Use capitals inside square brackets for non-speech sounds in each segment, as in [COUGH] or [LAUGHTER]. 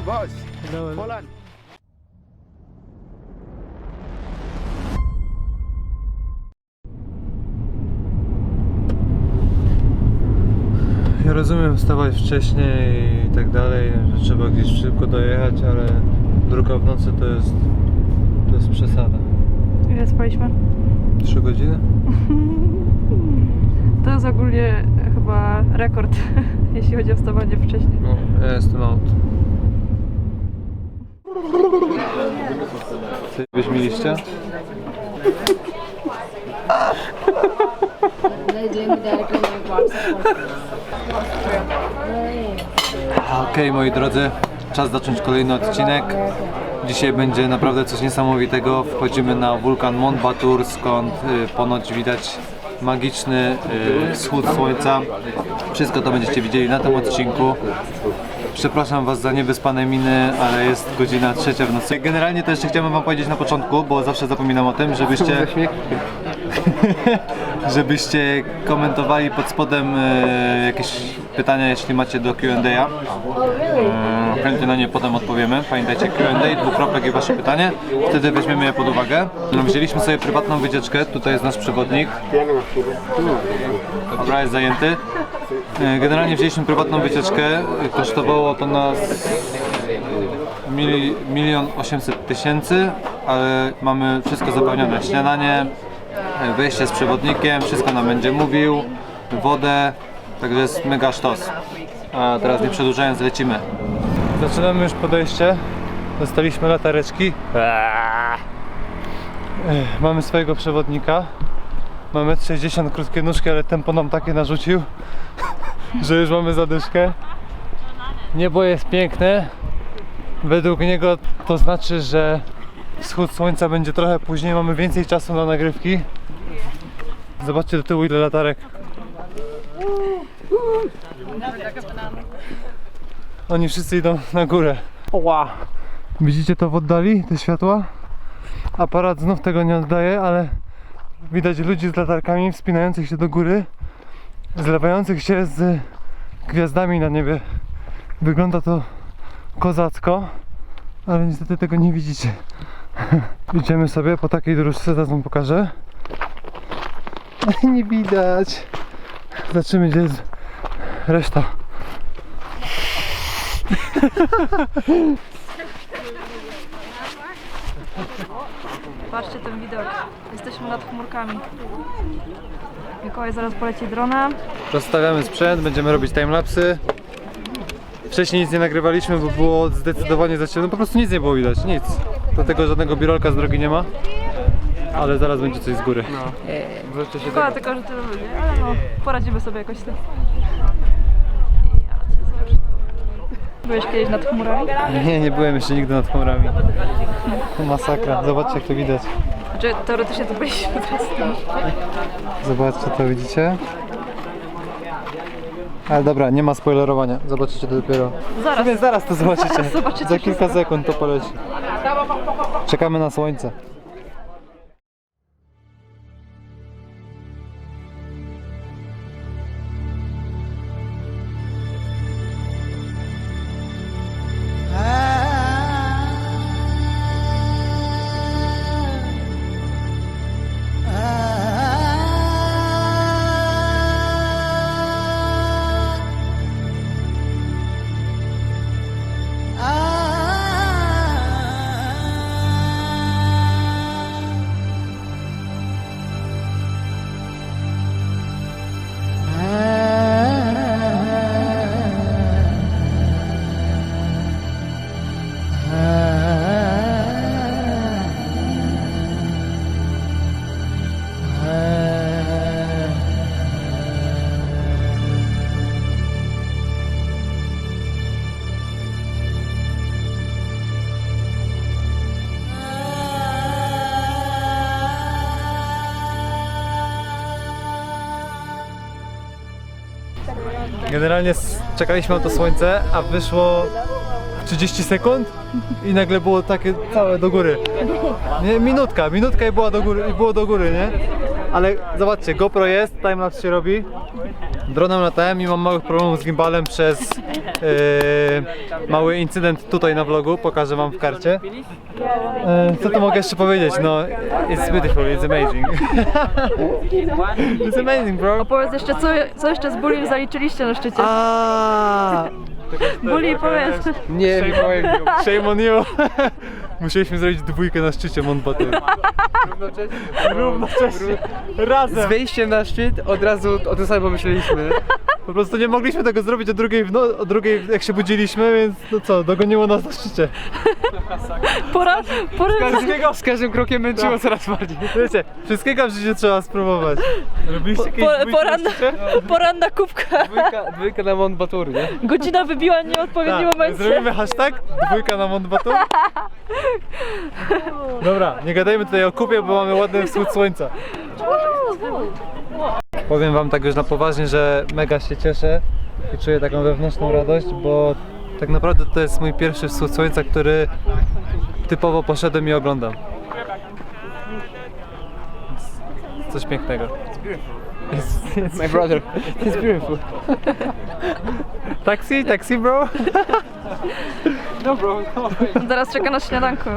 no, boss. Poland. Ja rozumiem wstawać wcześniej i tak dalej, że trzeba gdzieś szybko dojechać, ale druga w nocy to jest, to jest przesada. Ile spaliśmy? Trzy godziny? [LAUGHS] To jest ogólnie chyba rekord, [LAUGHS] jeśli chodzi o wstawanie wcześniej. No, ja jestem out. Ty byś mieliście? Okej moi drodzy, czas zacząć kolejny odcinek. Dzisiaj będzie naprawdę coś niesamowitego. Wchodzimy na wulkan Mont Batur, skąd y, ponoć widać magiczny y, wschód słońca. Wszystko to będziecie widzieli na tym odcinku. Przepraszam Was za niewyspane miny, ale jest godzina trzecia w nocy. Generalnie to jeszcze chciałem Wam powiedzieć na początku, bo zawsze zapominam o tym, żebyście [LAUGHS] żebyście komentowali pod spodem e, jakieś pytania, jeśli macie do Q&A. E, chętnie na nie potem odpowiemy. Pamiętajcie, Q&A, dwukropek i Wasze pytanie. Wtedy weźmiemy je pod uwagę. No, wzięliśmy sobie prywatną wycieczkę. Tutaj jest nasz przewodnik. Dobra, jest zajęty. E, Generalnie wzięliśmy prywatną wycieczkę. Kosztowało to nas mili, milion osiemset tysięcy, ale mamy wszystko zapewnione. Śniadanie, e, wejście z przewodnikiem, wszystko nam będzie mówił, wodę, także jest mega sztos. A teraz nie przedłużając, lecimy. Zaczynamy już podejście. Dostaliśmy latareczki. Ech, Mamy swojego przewodnika. Mamy 60 krótkie nóżki, ale tempo nam takie narzucił, [LAUGHS] że już mamy zadyszkę. Niebo jest piękne. Według niego to znaczy, że wschód słońca będzie trochę później, mamy więcej czasu na nagrywki. Zobaczcie do tyłu ile latarek. Oni wszyscy idą na górę. Oła. Widzicie to w oddali, te światła? Aparat znów tego nie oddaje, ale widać ludzi z latarkami wspinających się do góry, zlewających się z gwiazdami na niebie. Wygląda to kozacko, ale niestety tego nie widzicie. [LAUGHS] Idziemy sobie po takiej dróżce, zaraz wam pokażę. nie widać. Zobaczymy gdzie jest reszta. [LAUGHS] Patrzcie ten widok. Jesteśmy nad chmurkami. Mikołaj zaraz poleci dronem. Rozstawiamy sprzęt, będziemy robić timelapsy. Wcześniej nic nie nagrywaliśmy, bo było zdecydowanie za ciemno. Po prostu nic nie było widać, nic. Dlatego żadnego birolka z drogi nie ma. Ale zaraz będzie coś z góry. No. Wreszcie się Szkoda tego. tylko, że tyle ludzi, ale no, poradzimy sobie jakoś z tym. [LAUGHS] Byłeś kiedyś nad chmurami? Nie, nie byłem jeszcze nigdy nad chmurami. Masakra. Zobaczcie jak to widać. Znaczy, teoretycznie to byliśmy teraz z tym. Zobaczcie to, widzicie? Ale dobra, nie ma spoilerowania. Zobaczycie to dopiero. Zaraz. Zaraz to zobaczycie. [LAUGHS] Zobaczycie Za kilka sekund to poleci. Czekamy na słońce. Generalnie czekaliśmy na to słońce, a wyszło 30 sekund i nagle było takie całe do góry. Nie, minutka, minutka i była do góry, i było do góry, nie? Ale zobaczcie, GoPro jest, timelapse się robi. Dronem latałem i mam małych problemów z gimbalem przez yy, mały incydent tutaj na vlogu, pokażę wam w karcie. E, co tu mogę jeszcze powiedzieć? No, it's beautiful, it's amazing. it's amazing, bro. Powiedz jeszcze, co, co jeszcze z bullying zaliczyliście na szczycie? A. Bully, powiedz. Nie, nie powiem. Shame on you. [LAUGHS] Musieliśmy zrobić dwójkę na szczycie Mont Batur. Równocześnie. Z Razem. wejściem na szczyt od razu o tym samym pomyśleliśmy. Po prostu nie mogliśmy tego zrobić o drugiej, w no, o drugiej jak się budziliśmy, więc no co, dogoniło nas na szczycie. Pora, pora, Wszystkiego, Z każdym krokiem męczyło coraz bardziej. wiecie, wszystkiego w życiu trzeba spróbować. Robiliście kiedyś po, dwójkę na poranna, szczycie? poranna kubka. Dwójka, dwójka na Mont Batur, nie? Godzina wybiła w nieodpowiednim Tak, momencie. Zrobimy hashtag dwójka na Mont Batur. Dobra, nie gadajmy tutaj o kupie, bo mamy ładny wschód słońca. Powiem wam tak już na poważnie, że mega się cieszę i czuję taką wewnętrzną radość, bo tak naprawdę to jest mój pierwszy wschód słońca, który typowo poszedłem i oglądam. Coś pięknego. [LAUGHS] My brother. It's beautiful. Taxi, taxi bro? [LAUGHS] No bro, Zaraz czeka na śniadanko.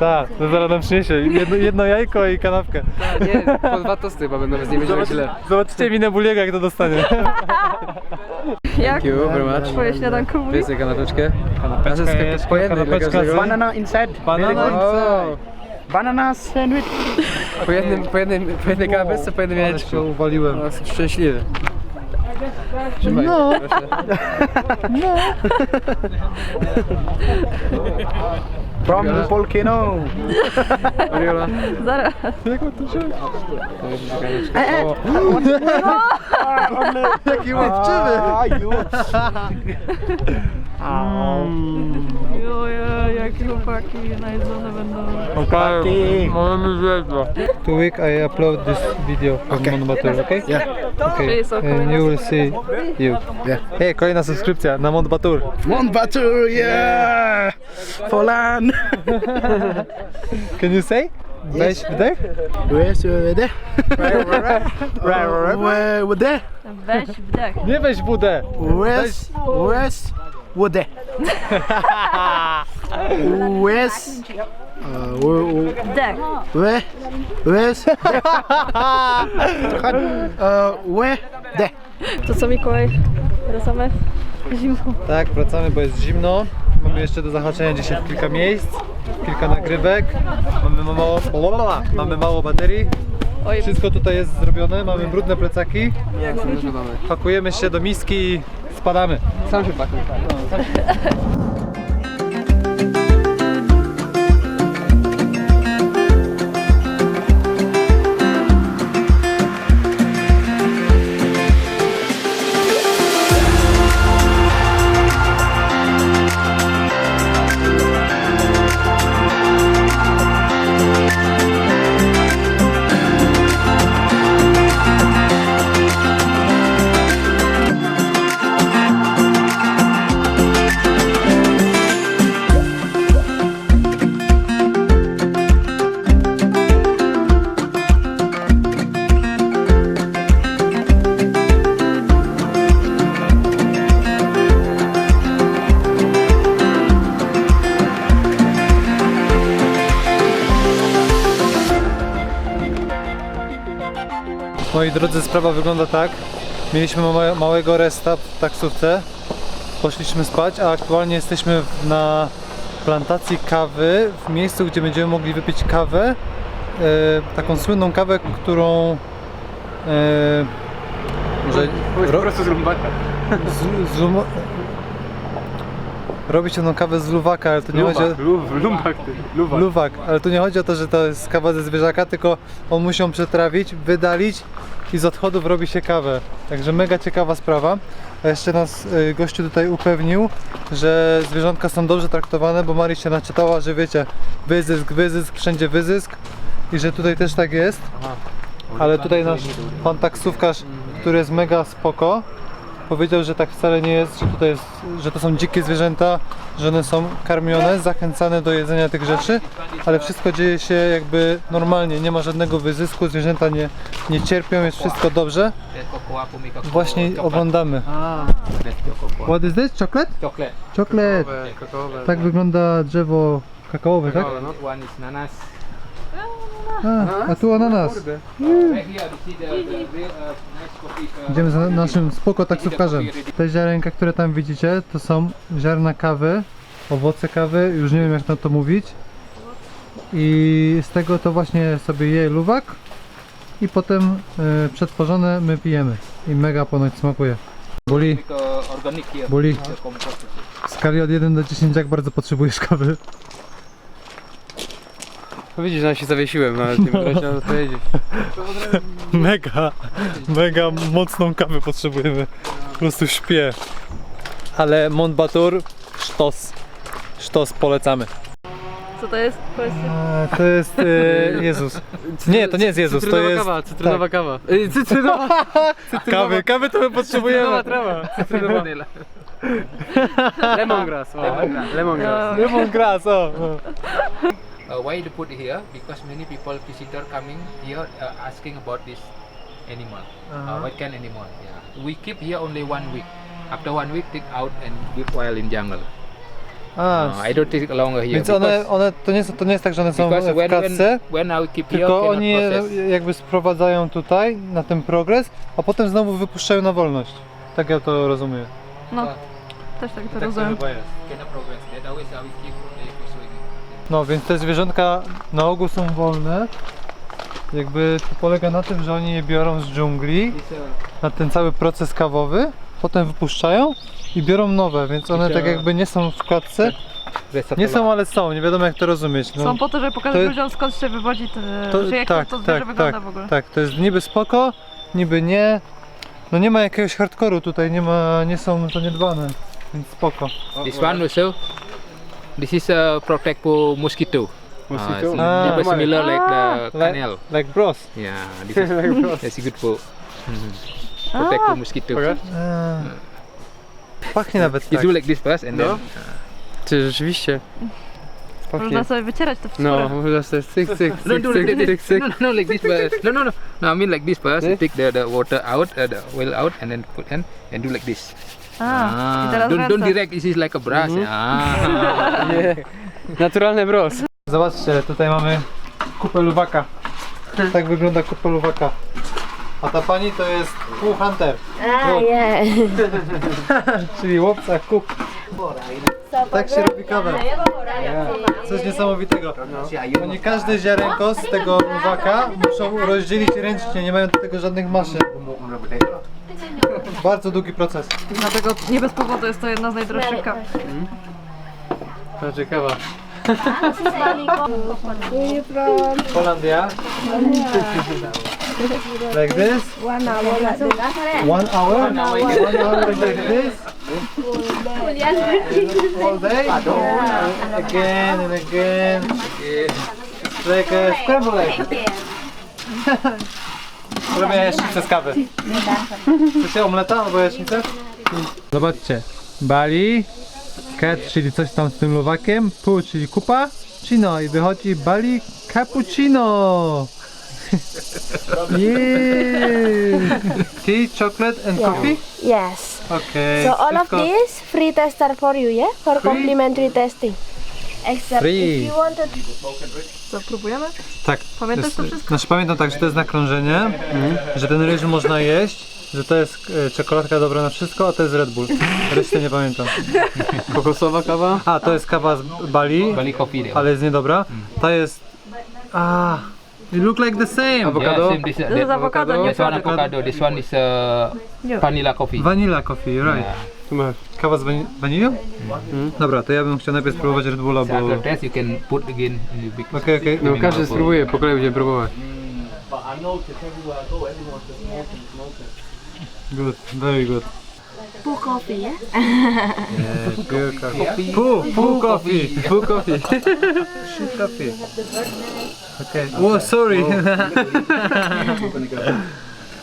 Tak, to zaraz nam przyniesie jedno, jedno jajko i kanapkę. Nie, po dwa tosty chyba będą, więc nie będzie źle. Zobaczycie minę buliego jak to dostanie. [LAUGHS] Jak Thank you very much. twoje śniadanko mówi? Wiesz, kanapeczkę? Kanapeczka jest, po jednej dla kanapeczka z- każdego. Banana inside. Banana O, Banana sandwich. po, jednym, po, jednym, po jednej kanapeczce, po jednym Ale jajeczku. się uwaliłem. No, jestem szczęśliwy. Trzymaj, No. proszę. From the volcano. Oriola. Zaraz. Jak on to się... Kanapeczka. O, [LAUGHS] Jaki łapczywy! [LAUGHS] Joje, jakie chłopaki najedzone będą. Okay, mamy. Two week I upload this video from okay. Mont Batur, okay? Yeah. Okay, and you will see you. Yeah. Hej, kolejna subskrypcja na Mont Batur. Mont Batur, yeah. Polan. [LAUGHS] Can you say? Weź wdech? Where's there? Where, where there? Weź wdech. Nie weź budę! Where's, where's, where, Wdech. where, where's, uh, where there? To co Mikołaj? Wracamy? Zimą. Tak, wracamy, bo jest zimno. Mamy jeszcze do zahaczenia dzisiaj kilka miejsc, kilka nagrywek. Mamy mało, mamy mało baterii. Wszystko tutaj jest zrobione, mamy brudne plecaki. Pakujemy się do miski spadamy. Sam się pakuj. Moi [LAUGHS] drodzy, sprawa wygląda tak. Mieliśmy małe, małego resta w taksówce. Poszliśmy spać, a aktualnie jesteśmy na plantacji kawy, w miejscu, gdzie będziemy mogli wypić kawę. E, taką słynną kawę, którą e, może Po prostu zrób z, z lum... Robi się tą kawę z luwaka, ale to nie chodzi o... Lumbak, ty. Lumbak. Luwak, ale tu nie chodzi o to, że to jest kawa ze zwierzaka, tylko on musi ją przetrawić, wydalić i z odchodów robi się kawę. Także mega ciekawa sprawa. A jeszcze nas y, gościu tutaj upewnił, że zwierzątka są dobrze traktowane, bo Mari się naczytała, że wiecie, wyzysk, wyzysk, wszędzie wyzysk i że tutaj też tak jest. Ale tutaj nasz pan taksówkarz, który jest mega spoko, powiedział, że tak wcale nie jest, że tutaj jest, że to są dzikie zwierzęta, że one są karmione, zachęcane do jedzenia tych rzeczy, ale wszystko dzieje się jakby normalnie, nie ma żadnego wyzysku, zwierzęta nie, nie cierpią, jest wszystko dobrze. Właśnie oglądamy. What is this? Chocolate? Chocolate. Chocolate. Tak wygląda drzewo kakaowe, tak? One is nanas. A, tu ananas. Idziemy za naszym spoko taksówkarzem. Te ziarenka, które tam widzicie, to są ziarna kawy, owoce kawy, już nie wiem jak na to mówić. I z tego to właśnie sobie je luwak i potem e, przetworzone my pijemy. I mega ponoć smakuje. Boli, boli. W skali od 1 do 10 jak bardzo potrzebujesz kawy? No widzisz, że się zawiesiłem, nawet nie będę chciał powiedzieć. Mega, mega mocną kawę potrzebujemy. Po prostu śpię. Ale Mont Batur, sztos. Sztos polecamy. Co to jest? Powiedzcie. To jest e, Jezus. Nie, to nie jest Jezus, to Cytrynowa jest kawa, cytrynowa kawa. Ej, [LAUGHS] cytrynowa, kawy. Kawy to my potrzebujemy. trawa. Cytrynowa. Lemongrass, o. Lemongrass. Lemongrass, o. o. Uh, why they put it here? Because many people visitor coming here uh, asking about this animal. Uh-huh. Uh, what kind animal? Yeah. We keep here only one week. After one week, take out and give wild in jungle. A, Uh, I don't take longer here. więc one, because, one to, nie, jest- to nie jest tak, że one są because w when, klatce, when, when I keep here, tylko oni je jakby sprowadzają tutaj, na ten progres, a potem znowu wypuszczają na wolność. Tak ja to rozumiem. No, też tak to Tak to rozumiem. chyba jest. Cannot progress. That always how we keep only pursuing. No więc te zwierzątka na ogół są wolne. Jakby to polega na tym, że oni je biorą z dżungli na ten cały proces kawowy, potem wypuszczają i biorą nowe, więc one tak jakby nie są w klatce. Nie są, ale są, nie wiadomo jak to rozumieć. No, Są po to, żeby pokazać to ludziom skąd się wywodzi, te, to, że jak tak, to, to zwierzę tak, wygląda tak, w ogóle. tak, to jest niby spoko, niby nie. No nie ma jakiegoś hardkoru tutaj, nie ma, nie są zaniedbane, więc spoko. This one also. This is a protect for mosquito. Mosquito? Uh, Ah. it's similar like the Like, canal. like bros. Yeah, [LAUGHS] this is that's good for protect for mosquito. Pokaż. Eee. Pachnie nawet You tak. do like this first and then No. Ty, rzeczywiście. Można Pachnie. sobie wycierać to w skórę. No, można sobie cyk, cyk, no, cyk, do cyk, like cyk, this. cyk. No, no, no, like this first. No, no, no. No, I mean like this first. This? Take the, the water out, uh, the oil out, and then put in and do like this. A, teraz don't, don't direct. This is like a brush. Ah. [LAUGHS] Nie. Naturalny bros. Zobaczcie, tutaj mamy kupę luwaka. Tak wygląda kupa luwaka. A ta pani to jest pół hunter, Ah, [LAUGHS] yeah. czyli łowca kup. Tak się robi kawę. Coś niesamowitego. Oni każde ziarenko z tego luwaka muszą rozdzielić ręcznie, nie mają do tego żadnych maszyn. Bardzo długi proces. Dlatego nie bez powodu jest to jedna z najdroższych kaw. To ciekawa. Holandia. Like this. One hour like this. One hour. One hour like this. All day. Again and again. Like a scrambled egg. [LAUGHS] Robię jaśnicę z kawy. Chcecie omleta albo jaśnicę? Zobaczcie. Bali, cat, czyli coś tam z tym luwakiem, pu, czyli kupa, chino i wychodzi Bali cappuccino. Yeah. Tea, chocolate and coffee? Yes. Okay. So all of wszystko- this free tester for you, yeah? For complimentary testing. Except Free. if you want to Co, próbujemy? Tak. Pamiętasz jest- to wszystko? Znaczy pamiętam tak, że to jest nakrążenie, że ten ryż można jeść, że to jest e, czekoladka dobra na wszystko, a to jest Red Bull. Reszty nie pamiętam. [LAUGHS] Kokosowa kawa. A, to jest kawa z Bali, Bali coffee. ale jest niedobra. Ta jest... A, you look like the same. Awokado. Yeah, same this, To jest that- awokado, nie This one avocado. This one is uh, vanilla coffee. Vanilla coffee, right. Yeah. Kawa z wani- wanilią? Dobra, to ja bym chciał najpierw spróbować Red Bulla, bo... Okej, after test, you can put again in the big. okej. No każdy spróbuje, po kolei będziemy próbować. Good, very good. pour coffee, yeah? Pu, pu coffee. Full coffee. Shit coffee. Okay. Oh, sorry.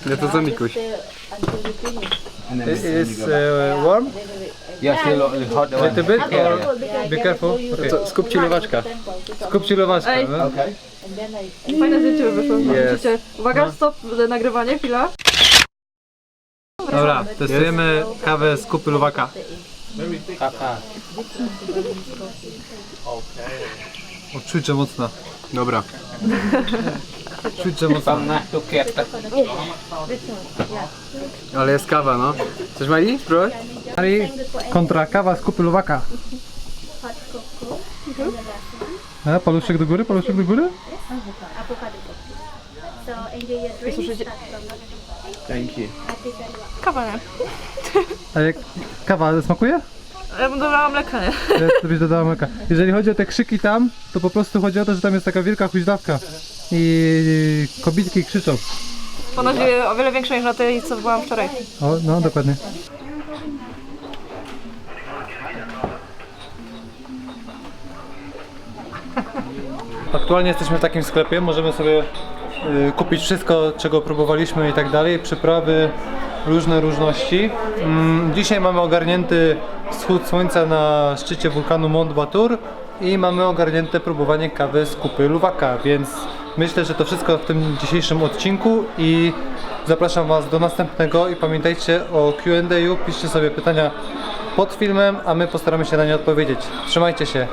Ja to za Mikuś. Is uh, warm? Yeah, still uh, hot A little bit? Or be careful. Okay. Skup ci lewaczka. Skup no? Fajne zdjęcie by wyszło. Jest. Widzicie? Uwaga, stop, nagrywanie, chwila. Dobra, testujemy kawę z kupy luwaka. [LAUGHS] Odczucie mocna. Dobra. [LAUGHS] Odczucie mocna. To Kertek. Ale jest kawa, no. Chcesz Mali? Spróbować? Mari kontra kawa z kupy luwaka. A, paluszek do góry, paluszek do góry? You. Kawa, nie? A jak kawa smakuje? Ja bym dodała mleka, nie? Ja sobie dodałem mleka. Jeżeli chodzi o te krzyki tam, to po prostu chodzi o to, że tam jest taka wielka huźdawka i kobitki krzyczą. Ponoć o wiele większa niż na tej, co byłam wczoraj. O, no dokładnie. Aktualnie jesteśmy w takim sklepie, możemy sobie y, kupić wszystko, czego próbowaliśmy i tak dalej, przyprawy, różne różności. Mm, dzisiaj mamy ogarnięty wschód słońca na szczycie wulkanu Mont Batur i mamy ogarnięte próbowanie kawy z kupy Luwaka, więc myślę, że to wszystko w tym dzisiejszym odcinku i zapraszam Was do następnego i pamiętajcie o Q&A, piszcie sobie pytania pod filmem, a my postaramy się na nie odpowiedzieć. Trzymajcie się!